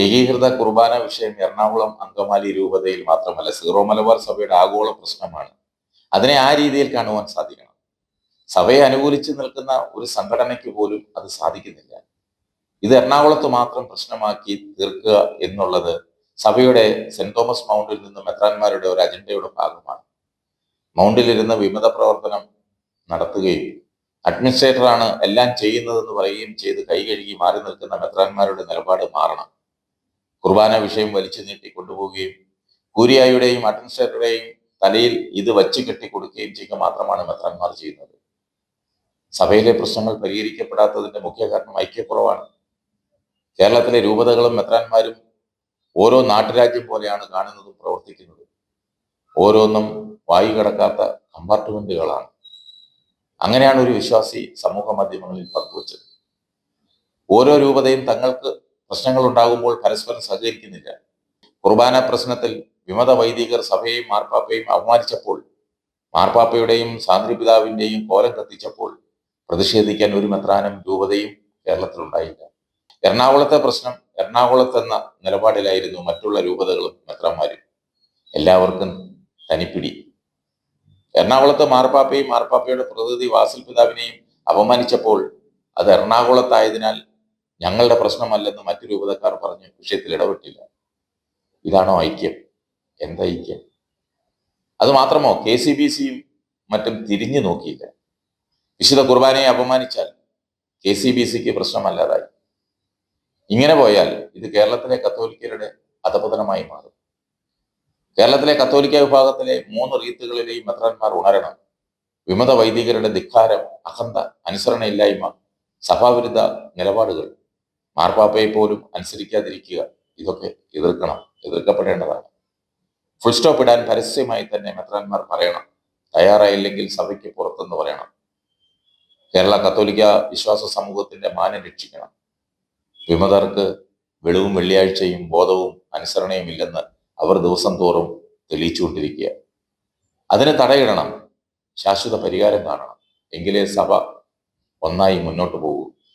ഏകീകൃത കുർബാന വിഷയം എറണാകുളം അങ്കമാലി രൂപതയിൽ മാത്രമല്ല സീറോ മലബാർ സഭയുടെ ആഗോള പ്രശ്നമാണ്. അതിനെ ആ രീതിയിൽ കാണുവാൻ സാധിക്കണം. സഭയെ അനുകൂലിച്ച് നിൽക്കുന്ന ഒരു സംഘടനയ്ക്ക് പോലും അത് സാധിക്കുന്നില്ല. ഇത് എറണാകുളത്ത് മാത്രം പ്രശ്നമാക്കി തീർക്കുക എന്നുള്ളത് സഭയുടെ സെന്റ് തോമസ് മൗണ്ടിൽ നിന്ന് മെത്രാന്മാരുടെ ഒരു അജണ്ടയുടെ ഭാഗമാണ്. മൗണ്ടിലിരുന്ന് വിമത പ്രവർത്തനം നടത്തുകയും അഡ്മിനിസ്ട്രേറ്ററാണ് എല്ലാം ചെയ്യുന്നതെന്ന് പറയുകയും ചെയ്ത് കൈ കഴുകി മാറി നിൽക്കുന്ന മെത്രാന്മാരുടെ നിലപാട് മാറണം. കുർബാന വിഷയം വലിച്ചു നീട്ടി കൊണ്ടുപോവുകയും കൂരിയായുടെയും അഡ്മിനിസ്ട്രേറ്ററുടെയും തലയിൽ ഇത് വച്ച് കെട്ടിക്കൊടുക്കുകയും ചെയ്യുക മാത്രമാണ് മെത്രാന്മാർ ചെയ്യുന്നത്. സഭയിലെ പ്രശ്നങ്ങൾ പരിഹരിക്കപ്പെടാത്തതിന്റെ മുഖ്യ കാരണം ഐക്യക്കുറവാണ്. കേരളത്തിലെ രൂപതകളും മെത്രാന്മാരും ഓരോ നാട്ടുരാജ്യം പോലെയാണ് കാണുന്നതും പ്രവർത്തിക്കുന്നതും. ഓരോന്നും വായു കിടക്കാത്ത കമ്പാർട്ട്മെന്റുകളാണ്. അങ്ങനെയാണ് ഒരു വിശ്വാസി സമൂഹ മാധ്യമങ്ങളിൽ പങ്കുവച്ചത്. ഓരോ രൂപതയും തങ്ങൾക്ക് പ്രശ്നങ്ങൾ ഉണ്ടാകുമ്പോൾ പരസ്പരം സഹകരിക്കുന്നില്ല. കുർബാന പ്രശ്നത്തിൽ വിമത വൈദികർ സഭയെയും മാർപ്പാപ്പയും അപമാനിച്ചപ്പോൾ മാർപ്പാപ്പയുടെയും സാന്ദ്രിപിതാവിന്റെയും കോലം കത്തിച്ചപ്പോൾ പ്രതിഷേധിക്കാൻ ഒരു മെത്രാനും രൂപതയും കേരളത്തിലുണ്ടായില്ല. എറണാകുളത്തെ പ്രശ്നം എറണാകുളത്തെന്ന നിലപാടിലായിരുന്നു മറ്റുള്ള രൂപതകളും മെത്രാന്മാരും. എല്ലാവർക്കും തനിപ്പിടി. എറണാകുളത്ത് മാർപ്പാപ്പയും മാർപ്പാപ്പയുടെ പ്രതിനിധി വാസൽ പിതാവിനെയും അപമാനിച്ചപ്പോൾ അത് എറണാകുളത്തായതിനാൽ ഞങ്ങളുടെ പ്രശ്നമല്ലെന്ന് മറ്റു രൂപതക്കാർ പറഞ്ഞ് വിഷയത്തിൽ ഇടപെട്ടില്ല. ഇതാണോ ഐക്യം? എന്താ ഐക്യം? അത് മാത്രമോ കെ സി ബി സിയും മറ്റും തിരിഞ്ഞു നോക്കിയില്ല. വിശുദ്ധ കുർബാനയെ അപമാനിച്ചാൽ കെ സി ബി സിക്ക് പ്രശ്നമല്ലാതായി. ഇങ്ങനെ പോയാൽ ഇത് കേരളത്തിലെ കത്തോലിക്കരുടെ അധപതനമായി മാറും. കേരളത്തിലെ കത്തോലിക്ക വിഭാഗത്തിലെ മൂന്ന് റീത്തുകളിലെയും മെത്രാന്മാർ ഉണരണം. വിമത വൈദികരുടെ ധിക്കാരം അഹന്ത അനുസരണയില്ലായ്മ സഭാവിരുദ്ധ നിലപാടുകൾ മാർപ്പാപ്പയെ പോലും അനുസരിക്കാതിരിക്കുക. ഇതൊക്കെ എതിർക്കണം. എതിർക്കപ്പെടേണ്ടതാണ്. ഫുൾ സ്റ്റോപ്പ് ഇടാൻ പരസ്യമായി തന്നെ മെത്രാന്മാർ പറയണം. തയ്യാറായില്ലെങ്കിൽ സഭയ്ക്ക് പുറത്തെന്ന് പറയണം. കേരള കത്തോലിക്ക വിശ്വാസ സമൂഹത്തിന്റെ മാനം രക്ഷിക്കണം. വിമതർക്ക് വെളിവും വെള്ളിയാഴ്ചയും ബോധവും അനുസരണയും ഇല്ലെന്ന് അവർ ദിവസം തോറും തെളിയിച്ചുകൊണ്ടിരിക്കുക. അതിന് തടയിടണം. ശാശ്വത പരിഹാരം കാണണം. എങ്കിലേ സഭ ഒന്നായി മുന്നോട്ട് പോകൂ.